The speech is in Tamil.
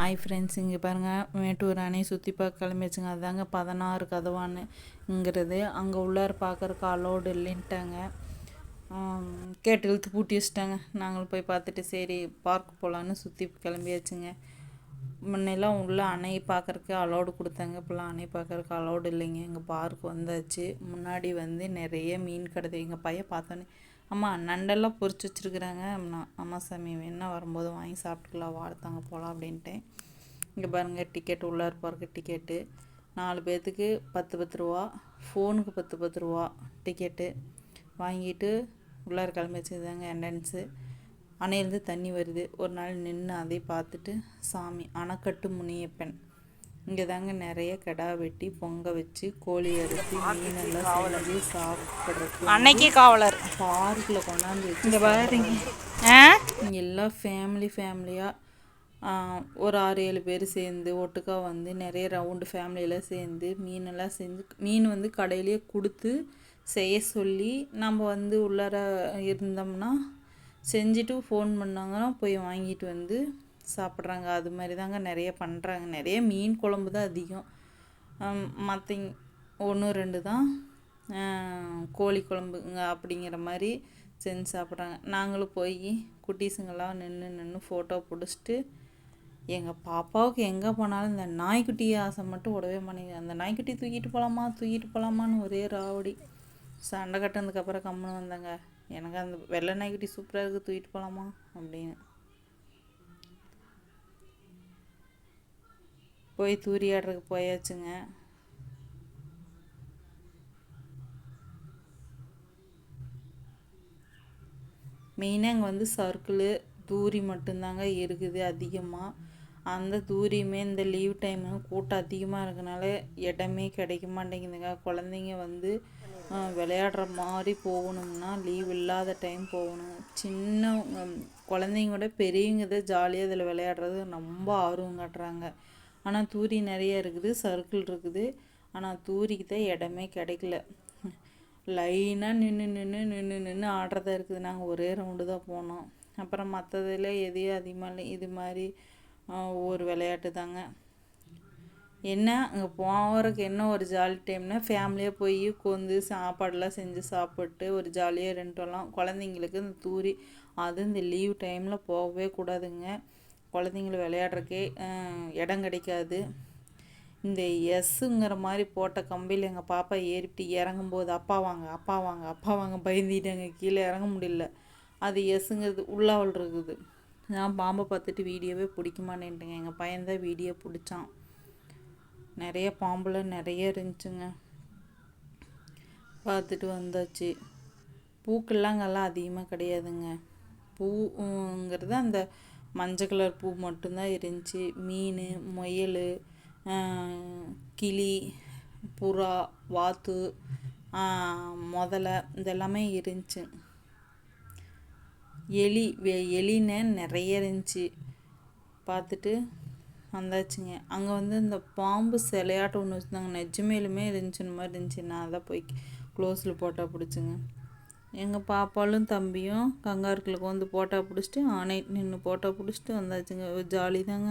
ஹாய் ஃப்ரெண்ட்ஸ் இங்கே பாருங்கள் மேட்டூர் அணை சுற்றி பார்க்க கிளம்பிச்சுங்க அதுதாங்க பதினாறு கதவானுங்கிறது அங்கே உள்ளார பார்க்குறக்கு அலோடு இல்லைன்ட்டாங்க. கேட்டு இழுத்து பூட்டி வச்சுட்டாங்க. நாங்களும் போய் பார்த்துட்டு சரி பார்க் போகலான்னு சுற்றி கிளம்பியாச்சுங்க. முன்னெல்லாம் உள்ள அணை பார்க்குறக்கு அலோடு கொடுத்தாங்க. இப்போலாம் அணை பார்க்குறக்கு அலோடு இல்லைங்க. எங்கள் பார்க் வந்தாச்சு. முன்னாடி வந்து நிறைய மீன் கிடது எங்கள் பையன் பார்த்தோன்னே அம்மா நண்டெல்லாம் பொறிச்சு வச்சுருக்குறாங்க. அம்மா சாமி வேணா வரும்போது வாங்கி சாப்பிட்டுக்கலாம் வாழ்த்தாங்க போகலாம் அப்படின்ட்டு. இங்கே பாருங்கள் டிக்கெட் உள்ளார் போகிறக்கு டிக்கெட்டு நாலு பேர்த்துக்கு பத்து பத்து ரூபா. ஃபோனுக்கு பத்து பத்து ரூபா டிக்கெட்டு வாங்கிட்டு உள்ளார கிளம்பி வச்சுருந்தாங்க என்ட்ரன்ஸு அணையிலேருந்து தண்ணி வருது. ஒரு நாள் நின்று அதை பார்த்துட்டு சாமி அணைக்கட்டு முனியப்பன். இங்கே தாங்க நிறைய கிடா வெட்டி பொங்க வச்சு கோழி அரிசி மீனெல்லாம் செஞ்சு சாப்பிட்றது அன்னைக்கு காவலர். பார்க்கில் கொண்டாந்து வச்சு இங்கே பாருங்க எல்லாம் ஃபேமிலி ஃபேமிலியாக ஒரு ஆறு ஏழு பேர் சேர்ந்து ஒட்டுக்கா வந்து நிறைய ரவுண்டு ஃபேமிலியெல்லாம் சேர்ந்து மீனெல்லாம் செஞ்சு மீன் வந்து கடையிலேயே கொடுத்து செய்ய சொல்லி நம்ம வந்து உள்ளார இருந்தோம்னா செஞ்சுட்டு ஃபோன் பண்ணாங்கன்னா போய் வாங்கிட்டு வந்து சாப்பிட்றாங்க. அது மாதிரி தாங்க நிறைய பண்ணுறாங்க நிறைய மீன் குழம்பு தான் அதிகம். மற்ற ஒன்று ரெண்டு தான். கோழி குழம்புங்க அப்படிங்கிற மாதிரி செஞ்சு சாப்பிட்றாங்க. நாங்களும் போய் குட்டீஸுங்கெல்லாம் நின்று நின்று ஃபோட்டோ பிடிச்சிட்டு எங்கள் பாப்பாவுக்கு எங்கே போனாலும் இந்த நாய்க்குட்டி ஆசை மட்டும் விடவே மாட்டேங்குது. அந்த நாய்க்குட்டி தூக்கிட்டு போகலாமா தூக்கிட்டு போகலாமான்னு ஒரே ராவடி. சண்டை கட்டினதுக்கப்புறம் கம்முன்னு வந்தாங்க. எனக்கு அந்த வெள்ளை நாய்க்குட்டி சூப்பராக இருக்குது தூக்கிட்டு போகலாமா அப்படின்னு. போய் தூரியாடுறதுக்கு போயாச்சுங்க. மெயினாக இங்கே வந்து சர்க்கிளு தூரி மட்டும்தாங்க இருக்குது அதிகமாக அந்த தூரியுமே இந்த லீவ் டைம் கூட்டம் அதிகமாக இருக்கனால இடமே கிடைக்க மாட்டேங்குதுங்க. குழந்தைங்க வந்து விளையாடுற மாதிரி போகணும்னா லீவ் இல்லாத டைம் போகணும். சின்ன குழந்தைங்களோட பெரியவங்க தான் ஜாலியாக இதில் விளையாடுறது ரொம்ப ஆர்வம் காட்டுறாங்க. ஆனால் தூரி நிறைய இருக்குது சர்க்கிள் இருக்குது. ஆனால் தூரிக்கு தான் இடமே கிடைக்கல. லைனாக நின்று நின்று நின்று நின்று ஆடுறதா இருக்குது. நாங்கள் ஒரே ரவுண்டு தான் போனோம். அப்புறம் மற்றதில் எதையும் அதிகமாக இல்லை. இது மாதிரி ஒவ்வொரு விளையாட்டு தாங்க. என்ன அங்கே போகிறதுக்கு என்ன ஒரு ஜாலி டைம்னா ஃபேமிலியாக போய் கொந்து சாப்பாடெல்லாம் செஞ்சு சாப்பிட்டு ஒரு ஜாலியாக ரெண்டுலாம் குழந்தைங்களுக்கு இந்த தூரி அது இந்த லீவ் டைமில் போகவே கூடாதுங்க. குழந்தைங்கள விளையாடுறக்கே இடம் கிடைக்காது. இந்த எஸ்ஸுங்கிற மாதிரி போட்ட கம்பியில் எங்கள் பாப்பா ஏறிட்டு இறங்கும்போது அப்பா வாங்க அப்பா வாங்க அப்பா வாங்க பயந்துட்டாங்க. கீழே இறங்க முடியல. அது எஸ்ஸுங்கிறது உள்ளாவல் இருக்குது நான் பாம்பை பார்த்துட்டு வீடியோவே பிடிக்குமான்னுட்டுங்க. எங்கள் பையன் தான் வீடியோ பிடிச்சான். நிறைய பாம்பில் நிறைய இருந்துச்சுங்க. பார்த்துட்டு வந்தாச்சு. பூக்கள்லாங்கெல்லாம் அதிகமாக கிடையாதுங்க. பூங்கிறது அந்த மஞ்சள் கலர் பூ மட்டும்தான் இருந்துச்சு. மீன் முயல் கிளி புறா வாத்து முதலை இதெல்லாமே இருந்துச்சு. எலி எலின்னு நிறைய இருந்துச்சு. பார்த்துட்டு வந்தாச்சுங்க. அங்கே வந்து இந்த பாம்பு சிலையாட்டம் ஒன்று வச்சுருந்தாங்க. நெஜமேலுமே இருந்துச்சுன்னு மாதிரி இருந்துச்சு. நான் தான் போய் க்ளோஸில் போட்டால் பிடிச்சிங்க. எங்கள் பாப்பாலும் தம்பியும் கங்காருக்களுக்கு வந்து போட்டோ பிடிச்சிட்டு ஆனை நின்று போட்டோ பிடிச்சிட்டு வந்தாச்சுங்க. ஜாலி தாங்க